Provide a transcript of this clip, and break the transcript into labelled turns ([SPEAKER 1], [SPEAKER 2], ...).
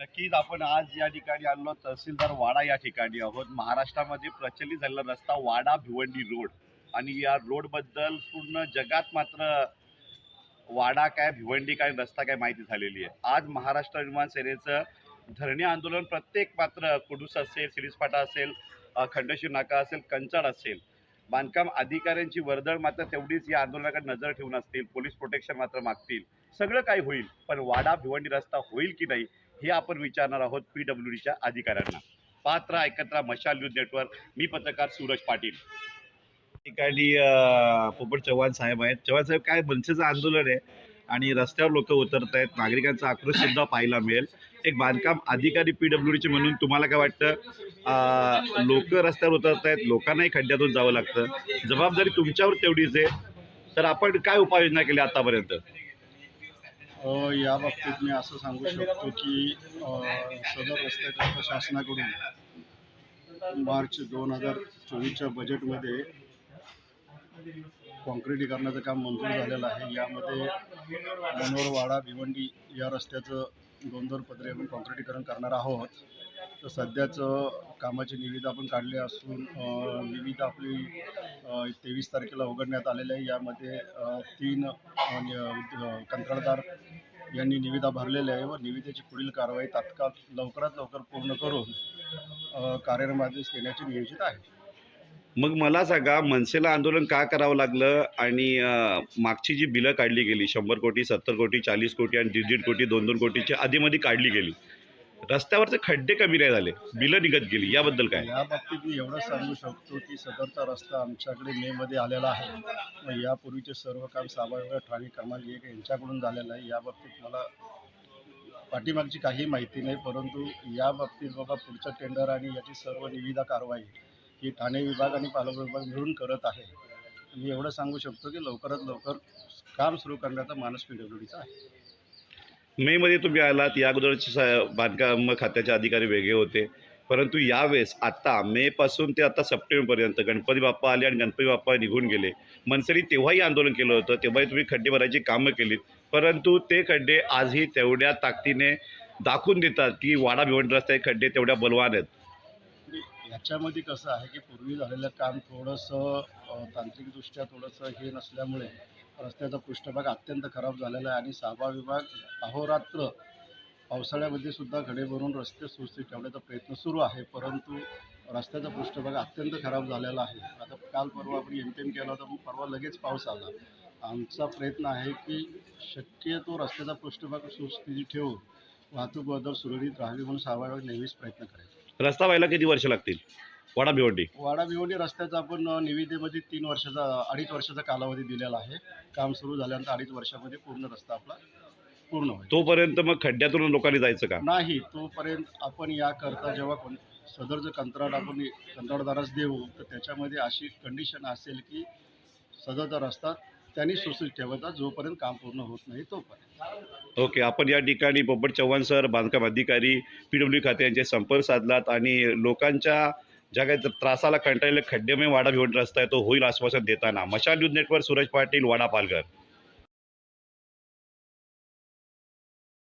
[SPEAKER 1] नक्कीच आपण आज या ठिकाणी आलो तहसीलदार वाडा या ठिकाणी आहोत. महाराष्ट्रामध्ये प्रचलित झालेला रस्ता वाडा भिवंडी रोड. आणि या रोडबद्दल पूर्ण जगात मात्र वाडा काय भिवंडी काय रस्ता काय माहिती झालेली आहे. आज महाराष्ट्र निर्माण सेनेचं धरणे आंदोलन प्रत्येक मात्र कुडूस असेल सिरीसपाटा असेल अ, नाका असेल कंचाड असेल. बांधकाम अधिकाऱ्यांची वर्दळ मात्र तेवढीच या आंदोलनाकडे नजर ठेवून असतील. पोलीस प्रोटेक्शन मात्र मागतील. सगळं काय होईल पण वाडा भिवंडी रस्ता होईल की नाही हे आपण विचारणार आहोत पी डब्ल्यू डीच्या अधिकाऱ्यांना. पात्र एकत्र मशाल न्यूज नेटवर्क. मी पत्रकार सूरज पाटील. ठिकाणी पोपट चव्हाण साहेब आहेत. चव्हाण साहेब काय मनसेचं आंदोलन आहे आणि रस्त्यावर लोक उतरत आहेत. नागरिकांचा आक्रोश सुद्धा पाहायला मिळेल. एक बांधकाम अधिकारी पी डब्ल्यू डीचे म्हणून तुम्हाला काय वाटतं? लोक रस्त्यावर उतरत आहेत. लोकांनाही खड्ड्यातून जावं लागतं. जबाबदारी तुमच्यावर तेवढीच आहे. तर आपण काय उपाययोजना केल्या आतापर्यंत?
[SPEAKER 2] या बाबतीत मी असं सांगू शकतो की सदर रस्त्याच्या शासनाकडून मार्च दोन हजार चोवीसच्या बजेटमध्ये काँक्रिटीकरणाचं काम मंजूर झालेलं आहे. यामध्ये मनोरवाडा भिवंडी या रस्त्याचं दोन दोन पदरी आपण काँक्रिटीकरण करणार आहोत. तर सध्याचं कामाची निविदा आपण काढली असून निविदा आपली तेवीस तारखेला उघडण्यात आलेली आहे. यामध्ये तीन कंत्राटदार यांनी निविदा भरलेल्या आहे व निविदेची पुढील कारवाई तात्काळ लवकरात लवकर पूर्ण करून अ, कार्यान्वयास देण्याचे नियोजित आहे.
[SPEAKER 1] मग मला सांगा मनसेला आंदोलन का करावं लागलं? आणि मागची जी बिलं काढली गेली शंभर कोटी सत्तर कोटी चाळीस कोटी आणि दीड दीड कोटी दोन दोन कोटीची आधीमध्ये काढली गेली. रस्त्यावरचे खड्डे कमी नाही झाले बिलं निघत गेली याबद्दल काय?
[SPEAKER 2] या बाबतीत मी एवढं सांगू शकतो की सदरचा रस्ता आमच्याकडे मेमध्ये आलेला आहे. यापूर्वीचे सर्व काम साभाविभाग ठाणे क्रमांक एक यांच्याकडून झालेलं आहे. या बाबतीत मला पाठीमागची काही माहिती नाही परंतु या बाबतीत बाबा पुढचं टेंडर आणि याची सर्व निविदा कारवाई ही ठाणे विभाग आणि पालक विभाग मिळून करत आहे. मी एवढं सांगू शकतो की लवकरात लवकर काम सुरू करण्याचा मानस पी डब्ल्यू डीचा आहे.
[SPEAKER 1] मेमध्ये तुम्ही आलात या अगोदरचे स- बांधकाम खात्याचे अधिकारी वेगळे होते. परंतु यावेळेस आता मेपासून ते आता सप्टेंबरपर्यंत गणपती बाप्पा आले आणि गणपती बाप्पा निघून गेले. मनसरी तेव्हाही आंदोलन केलं होतं तेव्हाही तुम्ही खड्डे भरायची कामं केलीत. परंतु ते खड्डे आजही तेवढ्या ताकदीने दाखवून देतात की वाडा भिवंड रस्ते खड्डे तेवढ्या बलवान आहेत.
[SPEAKER 2] ह्याच्यामध्ये कसं आहे की पूर्वी झालेलं काम थोडंसं तांत्रिकदृष्ट्या थोडंसं हे नसल्यामुळे रस्त्याचा पृष्ठभाग अत्यंत खराब झालेला आहे आणि साबा विभाग अहोरात्र पावसाळ्यामध्ये सुद्धा घडे भरून रस्ते सुस्थित ठेवण्याचा प्रयत्न सुरू आहे. परंतु रस्त्याचा पृष्ठभाग अत्यंत खराब झालेला आहे. आता काल परवा आपण एम टी एम केला होता परवा लगेच पाऊस आला. आमचा प्रयत्न आहे की शक्यतो रस्त्याचा पृष्ठभाग सुस्थितीत ठेवून वाहतूक बदल सुरळीत राहावी म्हणून सहावा विभाग नेहमीच प्रयत्न करेल.
[SPEAKER 1] रस्ता व्हायला किती वर्ष लागतील? वाडा भिवंडी.
[SPEAKER 2] वाडा भिवंडी रस्त्याचा आपण निविदेमध्ये तीन वर्षाचा अडीच वर्षाचा कालावधी दिलेला आहे. काम सुरू झाल्यानंतर अडीच वर्षामध्ये पूर्ण रस्ता आपला पूर्ण होईल.
[SPEAKER 1] तोपर्यंत मग खड्ड्यातून लोकांनी जायचं का?
[SPEAKER 2] नाही तोपर्यंत आपण याकरता जेव्हा कोण सदरचं कंत्राट आपण कंत्राटदारास देऊ तर त्याच्यामध्ये अशी कंडिशन असेल की सदरचा रस्ता त्यांनी सुसूच ठेवायचा जोपर्यंत काम पूर्ण होत नाही तोपर्यंत.
[SPEAKER 1] ओके आपण या ठिकाणी पोपट चव्हाण सर बांधकाम अधिकारी पी डब्ल्यू खाते यांचे संपर्क साधलात आणि लोकांच्या ज्या काही त्रासाला कंटाळलेले खड्डेमय वाडा घेऊन रस्ता आहे तो होईल आश्वासन देताना. Mashal news network Suraj Patil Wada Palghar